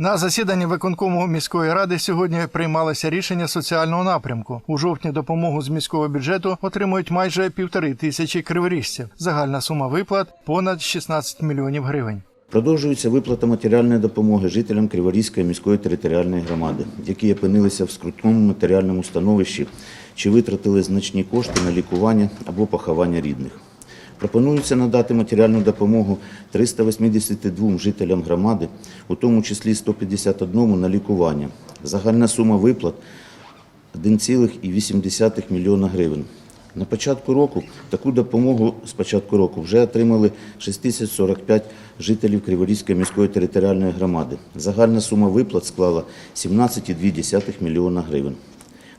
На засіданні виконкому міської ради сьогодні приймалося рішення соціального напрямку. У жовтні допомогу з міського бюджету отримують майже півтори тисячі криворіжців. Загальна сума виплат понад 16 мільйонів гривень. Продовжується виплата матеріальної допомоги жителям Криворізької міської територіальної громади, які опинилися в скрутному матеріальному становищі чи витратили значні кошти на лікування або поховання рідних. Пропонується надати матеріальну допомогу 382 жителям громади, у тому числі 151 на лікування. Загальна сума виплат 1,8 мільйона гривень. На початку року таку допомогу з початку року вже отримали 6045 жителів Криворізької міської територіальної громади. Загальна сума виплат склала 17,2 мільйона гривень.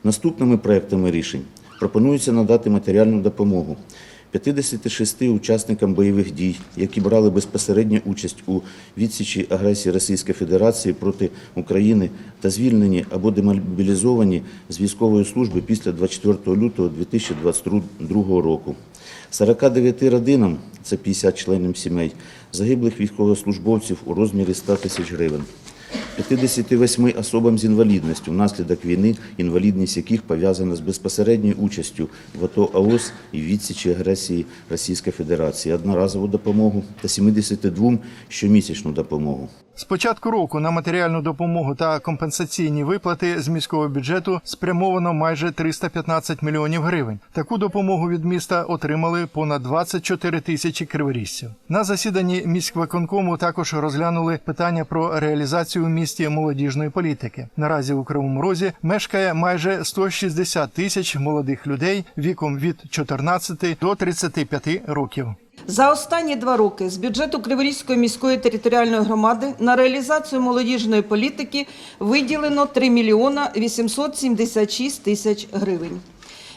Наступними проектами рішень пропонується надати матеріальну допомогу 56 учасникам бойових дій, які брали безпосередню участь у відсічі агресії Російської Федерації проти України та звільнені або демобілізовані з військової служби після 24 лютого 2022 року. 49 родинам, це 50 членів сімей, загиблих військовослужбовців у розмірі 100 тисяч гривень. 58 особам з інвалідністю внаслідок війни, інвалідність яких пов'язана з безпосередньою участю в АТО АОС і відсічі агресії Російської Федерації, одноразову допомогу та 72 щомісячну допомогу. З початку року на матеріальну допомогу та компенсаційні виплати з міського бюджету спрямовано майже 315 мільйонів гривень. Таку допомогу від міста отримали понад 24 тисячі криворіжців. На засіданні міськвиконкому також розглянули питання про реалізацію у місті молодіжної політики. Наразі у Кривому Розі мешкає майже 160 тисяч молодих людей віком від 14 до 35 років. За останні два роки з бюджету Криворізької міської територіальної громади на реалізацію молодіжної політики виділено 3 мільйона 876 тисяч гривень.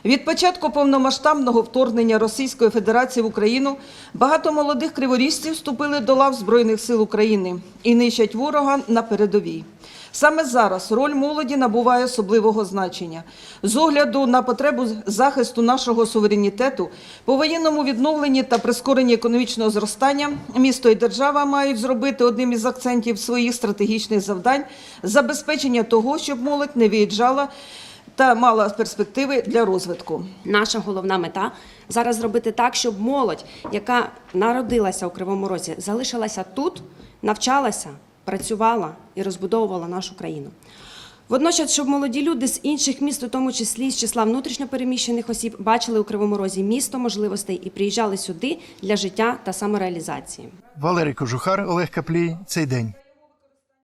Від початку повномасштабного вторгнення Російської Федерації в Україну багато молодих криворіжців вступили до лав Збройних сил України і нищать ворога на передовій. Саме зараз роль молоді набуває особливого значення. З огляду на потребу захисту нашого суверенітету, повоєнному відновленні та прискоренні економічного зростання, місто і держава мають зробити одним із акцентів своїх стратегічних завдань забезпечення того, щоб молодь не виїжджала та мала перспективи для розвитку. Наша головна мета зараз зробити так, щоб молодь, яка народилася у Кривому Розі, залишилася тут, навчалася, працювала і розбудовувала нашу країну. Водночас, щоб молоді люди з інших міст, у тому числі з числа внутрішньопереміщених осіб, бачили у Кривому Розі місто можливостей і приїжджали сюди для життя та самореалізації. Валерій Кожухар, Олег Каплій. Цей день.